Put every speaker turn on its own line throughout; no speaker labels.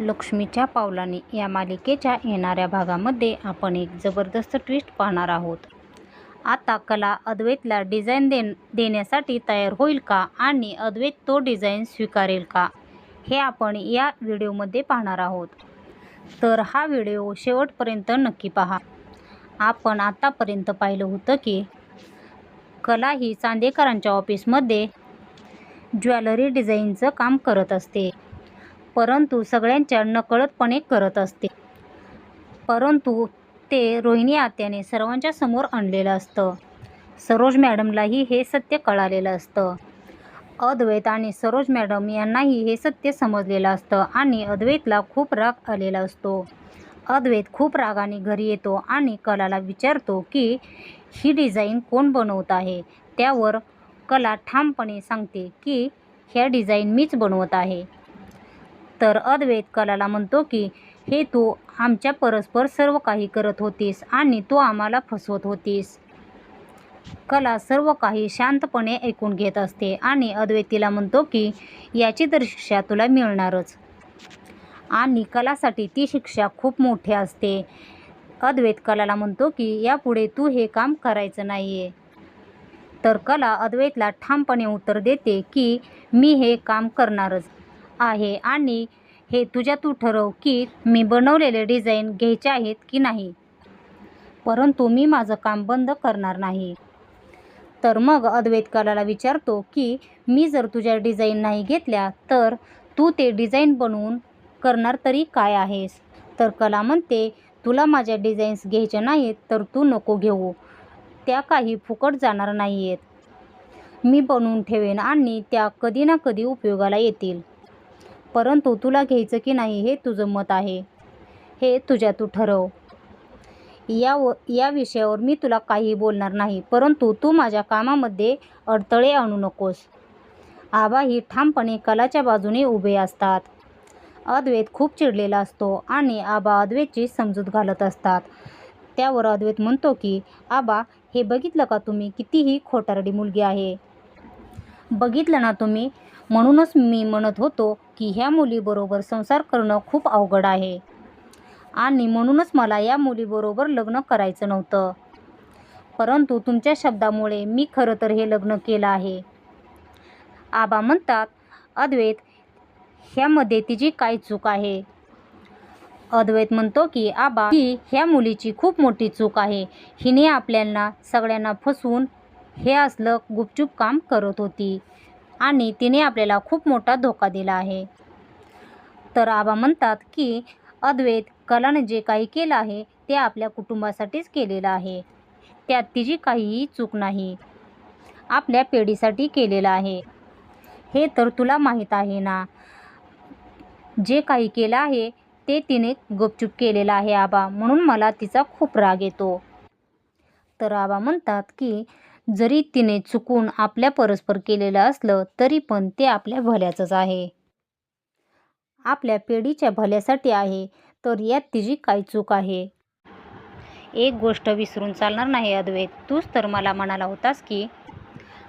लक्ष्मीच्या पावलाने या मालिकेच्या येणाऱ्या भागामध्ये आपण एक जबरदस्त ट्विस्ट पाहणार आहोत. आता कला अद्वैतला डिझाईन दे देण्यासाठी तयार होईल का? आणि अद्वैत तो डिझाईन स्वीकारेल का? हे आपण या व्हिडिओमध्ये पाहणार आहोत. तर हा व्हिडिओ शेवटपर्यंत नक्की पहा. आपण आतापर्यंत पाहिलं होतं की कला ही चांदेकरांच्या ऑफिसमध्ये ज्वेलरी डिझाईनचं काम करत असते. परंतु सगळ्यांच्या नकळतपणे करत असते. परंतु ते रोहिणी आत्याने सर्वांच्या समोर आणलेलं असतं. सरोज मॅडमलाही हे सत्य कळालेलं असतं. अद्वैत आणि सरोज मॅडम यांनाही हे सत्य समजलेलं असतं आणि अद्वैतला खूप राग आलेला असतो. अद्वैत खूप रागाने घरी येतो आणि कलाला विचारतो की ही डिझाईन कोण बनवत आहे? त्यावर कला ठामपणे सांगते की ह्या डिझाईन मीच बनवत आहे. तर अद्वैत कलाला म्हणतो की हे तू आमच्या परस्पर सर्व काही करत होतीस आणि तू आम्हाला फसवत होतीस. कला सर्व काही शांतपणे ऐकून घेत असते आणि अद्वैतीला म्हणतो की याची तर शिक्षा तुला मिळणारच. आणि कलासाठी ती शिक्षा खूप मोठी असते. अद्वैत कलाला म्हणतो की यापुढे तू हे काम करायचं नाही आहे तर कला अद्वैतला ठामपणे उत्तर देते की मी हे काम करणारच. आहे आणि हे तुझ्या तू ठरव की मी बनवलेले डिझाईन घ्यायचे आहेत की नाही. परंतु मी माझं काम बंद करणार नाही. तर मग अद्वैत कलाला विचारतो की मी जर तुझ्या डिझाईन नाही घेतल्या तर तू ते डिझाईन बनवून करणार तरी काय आहेस? तर कला म्हणते तुला माझ्या डिझाईन्स घ्यायच्या नाहीत तर तू नको घेऊ. त्या काही फुकट जाणार नाही आहेत मी बनवून ठेवेन आणि त्या कधी ना कधी उपयोगाला येतील. परंतु तुला घ्यायचं की नाही हे तुझं मत आहे. हे तुझ्या तू ठरव. या व या विषयावर मी तुला काही बोलणार नाही परंतु तू माझ्या कामामध्ये अडथळे आणू नकोस. आबा ही ठामपणे कलाच्या बाजूने उभे असतात. अद्वैत खूप चिडलेला असतो आणि आबा अद्वैतची समजूत घालत असतात. त्यावर अद्वैत म्हणतो की आबा हे बघितलं का तुम्ही कितीही खोटारडी मुलगी आहे? बघितलं ना तुम्ही? म्हणूनच मी म्हणत होतो की ह्या मुलीबरोबर संसार करणं खूप अवघड आहे. आणि म्हणूनच मला या मुलीबरोबर लग्न करायचं नव्हतं. परंतु तुमच्या शब्दामुळे मी खरं तर हे लग्न केलं आहे. आबा म्हणतात अद्वैत ह्यामध्ये तिची काय चूक आहे. अद्वैत म्हणतो की आबा ही ह्या मुलीची खूप मोठी चूक आहे. हिने आपल्याला सगळ्यांना फसवून हे असलं गुपचूप काम करत होती. आणि तिने आपल्याला खूप मोठा धोका दिला आहे. तर आबा म्हणतात की अद्वैत कलाने जे काही केलं आहे ते आपल्या कुटुंबासाठीच केलेलं आहे. त्यात तिची काहीही चूक नाही. आपल्या पेढीसाठी केलेलं आहे. हे तर तुला माहीत आहे ना? जे काही केलं आहे ते तिने गुपचूप केलेलं आहे आबा म्हणून मला तिचा खूप राग येतो. तर आबा म्हणतात की जरी तिने चुकून आपल्या परस्पर केलेलं असलं तरी पण ते आपल्या भल्याचंच आहे. आपल्या पिढीच्या भल्यासाठी आहे तर यात तिची काय चूक आहे? एक गोष्ट विसरून चालणार नाही अद्वैत. तूच तर मला म्हणाला होतास की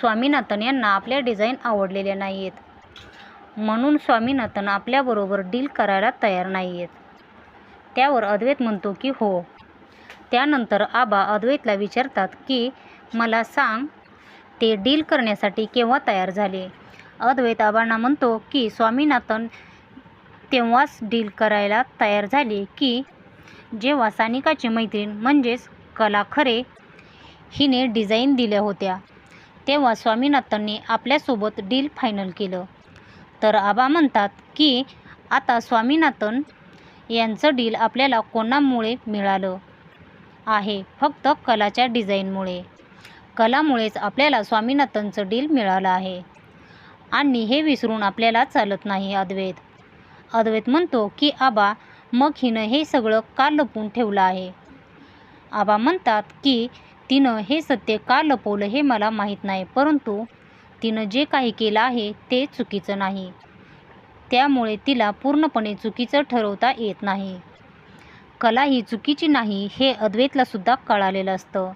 स्वामीनाथन यांना आपल्या डिझाईन आवडलेल्या नाही आहेत म्हणून स्वामीनाथन आपल्याबरोबर डील करायला तयार नाही आहेत त्यावर अद्वैत म्हणतो की हो. त्यानंतर आबा अद्वैतला विचारतात की मला सांग ते डील करण्यासाठी केव्हा तयार झाले? अद्वैत आबांना म्हणतो की स्वामीनाथन तेव्हाच डील करायला तयार झाले की जेव्हा सानिकाची मैत्रीण म्हणजेच कला खरे हिने डिझाईन दिल्या होत्या तेव्हा स्वामीनाथनने आपल्यासोबत डील फायनल केलं. तर आबा म्हणतात की आता स्वामीनाथन यांचं डील आपल्याला कोणामुळे मिळालं आहे? फक्त कलाच्या डिझाईनमुळे. कलामुळेच आपल्याला स्वामीनाथनचं डील मिळालं आहे. आणि हे विसरून आपल्याला चालत नाही अद्वैत. अद्वैत म्हणतो की आबा मग हिनं हे सगळं का लपवून ठेवलं आहे? आबा म्हणतात की तिनं हे सत्य का लपवलं हे मला माहीत नाही परंतु तिनं जे काही केलं आहे ते चुकीचं नाही. त्यामुळे तिला पूर्णपणे चुकीचं ठरवता येत नाही. कला ही चुकीची नाही हे अद्वैतलासुद्धा कळालेलं असतं.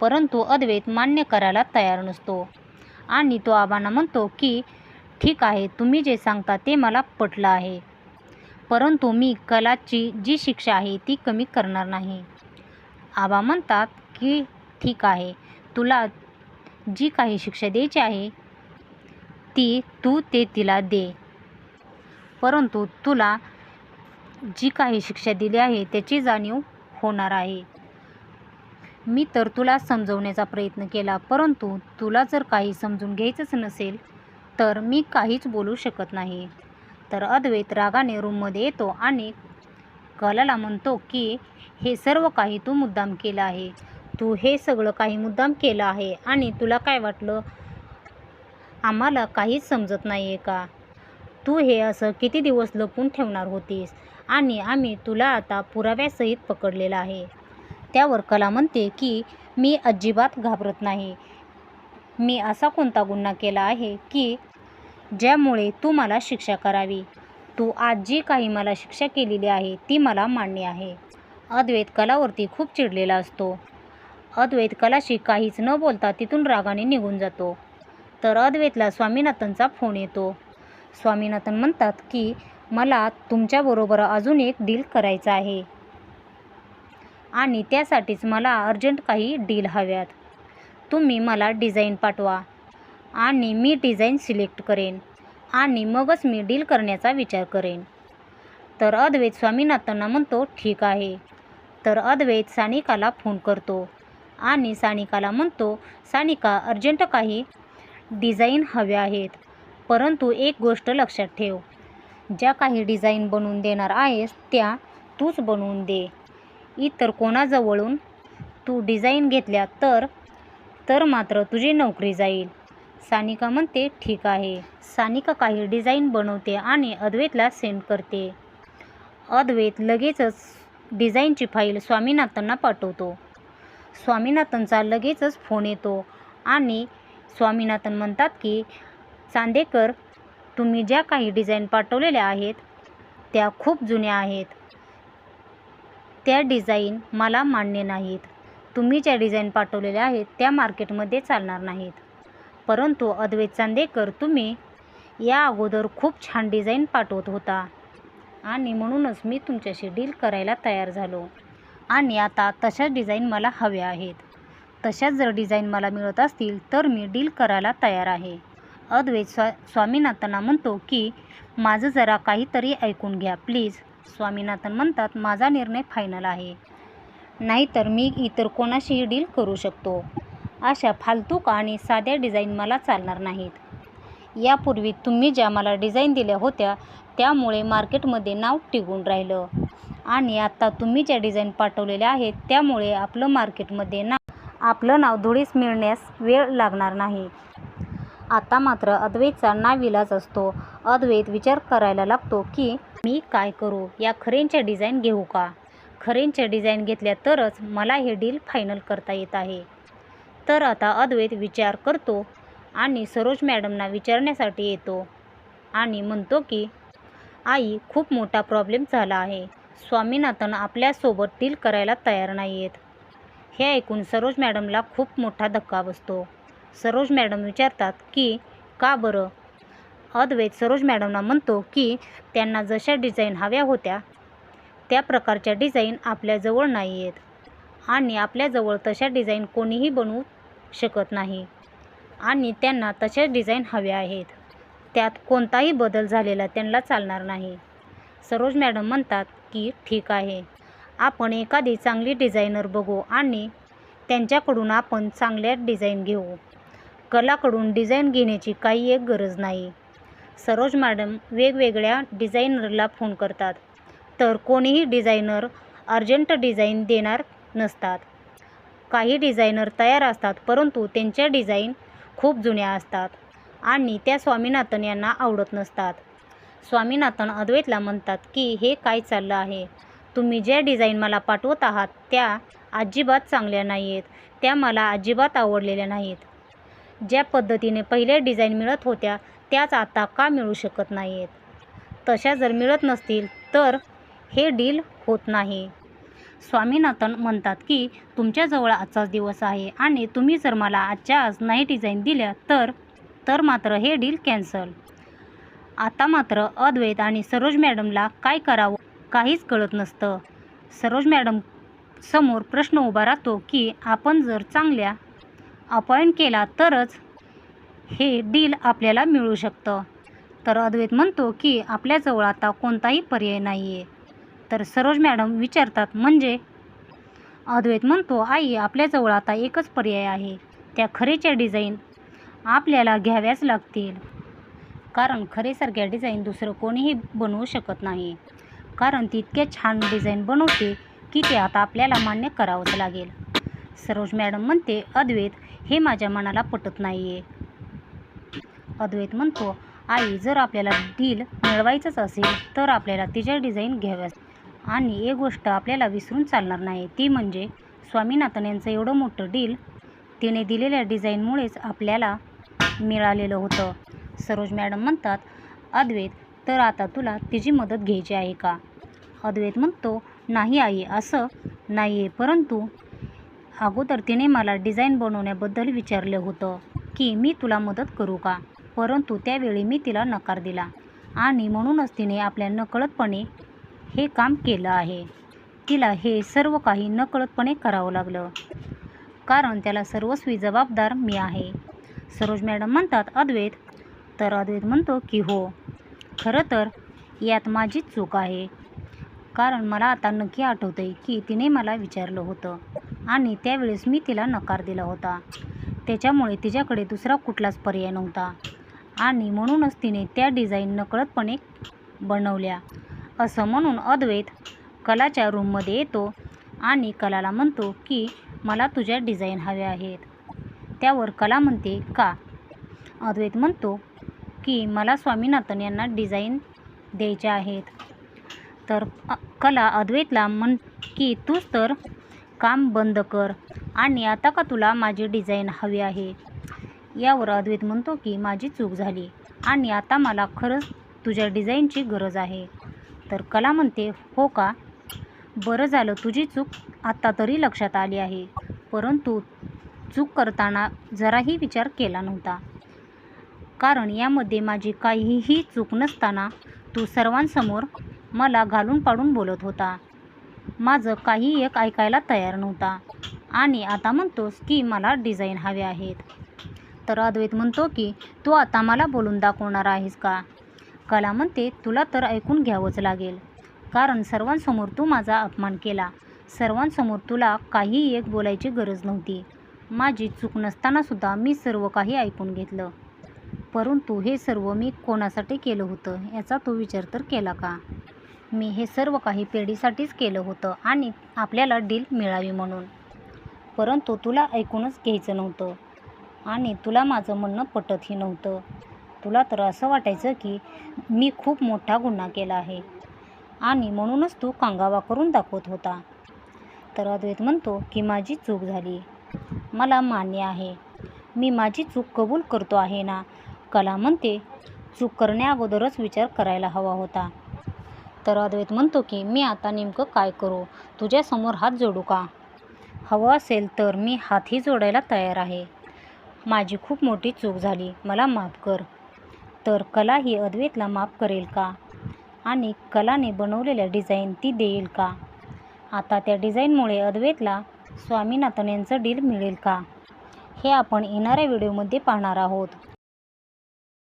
परंतु अद्वैत मान्य करायला तयार नसतो. आणि तो आबांना म्हणतो की ठीक आहे तुम्ही जे सांगता ते मला पटलं आहे. परंतु मी कलाची जी शिक्षा आहे ती कमी करणार नाही. आबा म्हणतात की ठीक आहे तुला जी काही शिक्षा द्यायची आहे ती तू ते तिला दे. परंतु तुला जी काही शिक्षा दिली आहे त्याची जाणीव होणार आहे. मी तर तुला समजवण्याचा प्रयत्न केला परंतु तुला जर काही समजून घ्यायचंच नसेल तर मी काहीच बोलू शकत नाही. तर अद्वैत रागाने रूममध्ये येतो आणि कलाला म्हणतो की हे सर्व काही तू मुद्दाम केलं आहे. तू हे सगळं काही मुद्दाम केलं आहे आणि तुला काय वाटलं? आम्हाला काहीच समजत नाही आहे का? तू हे असं किती दिवस लपून ठेवणार होतीस आणि आम्ही तुला आता पुराव्यासहित पकडलेलं आहे. त्यावर कला म्हणते की मी अजिबात घाबरत नाही. मी असा कोणता गुन्हा केला आहे की ज्यामुळे तू मला शिक्षा करावी. तू आज जी काही मला शिक्षा केलेली आहे ती मला मान्य आहे. अद्वैत कलावरती खूप चिडलेला असतो. अद्वैत कलाशी काहीच न बोलता तिथून रागाने निघून जातो. तर अद्वैतला स्वामीनाथनचा फोन येतो. स्वामीनाथन म्हणतात की मला तुमच्याबरोबर अजून एक डील करायचा आहे. आणि त्यासाठीच मला अर्जंट काही डील हव्यात. तुम्ही मला डिझाईन पाठवा आणि मी डिझाईन सिलेक्ट करेन आणि मगच मी डील करण्याचा विचार करेन. तर अद्वैत स्वामीनाथांना म्हणतो ठीक आहे. तर अद्वैत सानिकाला फोन करतो आणि सानिकाला म्हणतो सानिका अर्जंट काही डिझाईन हव्या आहेत परंतु एक गोष्ट लक्षात ठेव. ज्या काही डिझाईन बनवून देणार आहेस त्या तूच बनवून दे. इतर कोणाजवळून तू डिझाईन घेतल्या तर तर मात्र तुझी नोकरी जाईल. सानिका म्हणते ठीक आहे. सानिका काही डिझाईन बनवते आणि अद्वैतला सेंड करते. अद्वैत लगेचच डिझाईनची फाईल स्वामीनाथनना पाठवतो. स्वामीनाथनचा लगेचच फोन येतो आणि स्वामीनाथन म्हणतात की चांदेकर तुम्ही ज्या काही डिझाईन पाठवलेल्या आहेत त्या खूप जुन्या आहेत. त्या डिझाईन मला मान्य नाहीत. तुम्ही ज्या डिझाईन पाठवलेल्या आहेत त्या मार्केटमध्ये चालणार नाहीत. परंतु अद्वैत चांदेकर तुम्ही या अगोदर खूप छान डिझाईन पाठवत होता. आणि म्हणूनच मी तुमच्याशी डील करायला तयार झालो. आणि आता तशाच डिझाईन मला हव्या आहेत. तशाच जर डिझाईन मला मिळत असतील तर मी डील करायला तयार आहे. अद्वैत स्वा स्वामीनाथांना म्हणतो की माझं जरा काहीतरी ऐकून घ्या प्लीज. स्वामीनाथन म्हणतात माझा निर्णय फायनल आहे. नाहीतर मी इतर कोणाशीही डील करू शकतो. अशा फालतूक आणि साध्या डिझाईन मला चालणार नाहीत. यापूर्वी तुम्ही ज्या मला डिझाईन दिल्या होत्या त्यामुळे मार्केटमध्ये नाव टिकून राहिलं. आणि आत्ता तुम्ही ज्या डिझाईन पाठवलेल्या आहेत त्यामुळे आपलं मार्केटमध्ये नाव आपलं नाव धुळीस मिळण्यास वेळ लागणार नाही. आता मात्र अद्वैतचा नाविलाज असतो. अद्वैत विचार करायला लागतो की मी काय करू? या खरेंच्या डिझाईन घेऊ का? खरेंच्या डिझाईन घेतल्या तरच मला हे डील फायनल करता येत आहे. तर आता अद्वैत विचार करतो आणि सरोज मॅडमना विचारण्यासाठी येतो आणि म्हणतो की आई खूप मोठा प्रॉब्लेम झाला आहे. स्वामीनाथन आपल्यासोबत डील करायला तयार नाही आहेत हे ऐकून सरोज मॅडमला खूप मोठा धक्का बसतो. सरोज मॅडम विचारतात की का बरं? अद्वैत सरोज मॅडमना म्हणतो की त्यांना जशा डिझाईन हव्या होत्या त्या प्रकारच्या डिझाईन आपल्याजवळ नाही आहेत आणि आपल्याजवळ तशा डिझाईन कोणीही बनवू शकत नाही. आणि त्यांना तशाच डिझाईन हव्या आहेत. त्यात कोणताही बदल झालेला त्यांना चालणार नाही. सरोज मॅडम म्हणतात की ठीक आहे. आपण एखादी चांगली डिझायनर बघू आणि त्यांच्याकडून आपण चांगल्या डिझाईन घेऊ. कलाकडून डिझाईन घेण्याची काही एक गरज नाही. सरोज मॅडम वेगवेगळ्या डिझायनरला फोन करतात तर कोणीही डिझायनर अर्जंट डिझाईन देणार नसतात. काही डिझायनर तयार असतात परंतु त्यांच्या डिझाईन खूप जुन्या असतात आणि त्या स्वामीनाथन यांना आवडत नसतात. स्वामीनाथन अद्वैतला म्हणतात की हे काय चाललं आहे? तुम्ही ज्या डिझाईन मला पाठवत आहात त्या अजिबात चांगल्या नाही आहेत त्या मला अजिबात आवडलेल्या नाहीत. ज्या पद्धतीने पहिल्या डिझाईन मिळत होत्या त्याच आता का मिळू शकत नाही आहेत तशा जर मिळत नसतील तर हे डील होत नाही. स्वामीनाथन म्हणतात की तुमच्याजवळ आजचाच दिवस आहे आणि तुम्ही जर मला आजच्या आज नाही डिझाईन दिल्या तर तर मात्र हे डील कॅन्सल आता मात्र अद्वैत आणि सरोज मॅडमला काय करावं काहीच कळत नसतं. सरोज मॅडम समोर प्रश्न उभा राहतो की आपण जर चांगल्या अपॉइंट केला तरच हे डील आपल्याला मिळू शकतं. तर अद्वैत म्हणतो की आपल्याजवळ आता कोणताही पर्याय नाही आहे तर सरोज मॅडम विचारतात म्हणजे? अद्वैत म्हणतो आई आपल्याजवळ आता एकच पर्याय आहे. त्या खरेच्या डिझाईन आपल्याला घ्याव्याच लागतील. कारण खरेसारख्या डिझाईन दुसरं कोणीही बनवू शकत नाही. कारण ती इतक्या छान डिझाईन बनवते की ते आता आपल्याला मान्य करावंच लागेल. सरोज मॅडम म्हणते अद्वैत हे माझ्या मनाला पटत नाही आहे अद्वैत म्हणतो आई जर आपल्याला डील मिळवायचंच असेल तर आपल्याला तिच्या डिझाईन घ्याव्याच आणि एक गोष्ट आपल्याला विसरून चालणार नाही ती म्हणजे स्वामीनाथन यांचं एवढं मोठं डील तिने दिलेल्या डिझाईनमुळेच आपल्याला मिळालेलं होतं. सरोज मॅडम म्हणतात अद्वैत तर आता तुला तिची मदत घ्यायची आहे का? अद्वैत म्हणतो नाही आई असं नाही आहे परंतु अगोदर तिने मला डिझाईन बनवण्याबद्दल विचारलं होतं की मी तुला मदत करू का? परंतु त्यावेळी मी तिला नकार दिला. आणि म्हणूनच तिने आपल्या नकळतपणे हे काम केलं आहे. तिला हे सर्व काही नकळतपणे करावं लागलं. कारण त्याला सर्वस्वी जबाबदार मी आहे. सरोज मॅडम म्हणतात अद्वैत. तर अद्वैत म्हणतो की हो. खरं तर यात माझीच चूक आहे. कारण मला आता नक्की आठवतं आहे की तिने मला विचारलं होतं. आणि त्यावेळेस मी तिला नकार दिला होता. त्याच्यामुळे तिच्याकडे दुसरा कुठलाच पर्याय नव्हता. आणि म्हणूनच तिने त्या डिझाईन नकळतपणे बनवल्या. असं म्हणून अद्वैत कलाच्या रूममध्ये येतो आणि कलाला म्हणतो की मला तुझ्या डिझाईन हव्या आहेत. त्यावर कला म्हणते का? अद्वैत म्हणतो की मला स्वामीनाथन यांना डिझाईन द्यायच्या आहेत. तर कला अद्वैतला म्हण की तूच तर काम बंद कर आणि आता का तुला माझी डिझाईन हवी आहे यावर अद्वैत म्हणतो की माझी चूक झाली आणि आता मला खरंच तुझ्या डिझाईनची गरज आहे. तर कला म्हणते हो का? बरं झालं तुझी चूक आत्ता तरी लक्षात आली आहे. परंतु चूक करताना जराही विचार केला नव्हता. कारण यामध्ये माझी काहीही चूक नसताना तू सर्वांसमोर मला घालून पाडून बोलत होता. माझं काही एक ऐकायला तयार नव्हता आणि आता म्हणतोस की मला डिझाईन हवे आहेत. तर अद्वैत म्हणतो की तू आता मला बोलून दाखवणार आहेस का? कला म्हणते तुला तर ऐकून घ्यावंच लागेल. कारण सर्वांसमोर तू माझा अपमान केला. सर्वांसमोर तुला काही एक बोलायची गरज नव्हती. माझी चूक नसतानासुद्धा मी सर्व काही ऐकून घेतलं. परंतु हे सर्व मी कोणासाठी केलं होतं याचा तू विचार तर केला का? मी हे सर्व काही पेढीसाठीच केलं होतं आणि आपल्याला डील मिळावी म्हणून. परंतु तुला ऐकूनच घ्यायचं नव्हतं. आणि तुला माझं म्हणणं पटतही नव्हतं. तुला तर असं वाटायचं की मी खूप मोठा गुन्हा केला आहे. आणि म्हणूनच तू कांगावा करून दाखवत होता. तर अद्वैत म्हणतो की माझी चूक झाली. मला मान्य आहे. मी माझी चूक कबूल करतो आहे ना? कला म्हणते चूक करण्याअगोदरच विचार करायला हवा होता. तर अद्वैत म्हणतो की मी आता नेमकं काय करू? तुझ्यासमोर हात जोडू का? हवं असेल तर मी हातही जोडायला तयार आहे. माझी खूप मोठी चूक झाली. मला माफ कर. तर कला ही अद्वैतला माफ करेल का? आणि कलाने बनवलेल्या डिझाईन ती देईल का? आता त्या डिझाईनमुळे अद्वैतला स्वामीनाथन यांचं डील मिळेल का? हे आपण येणाऱ्या व्हिडिओमध्ये पाहणार आहोत.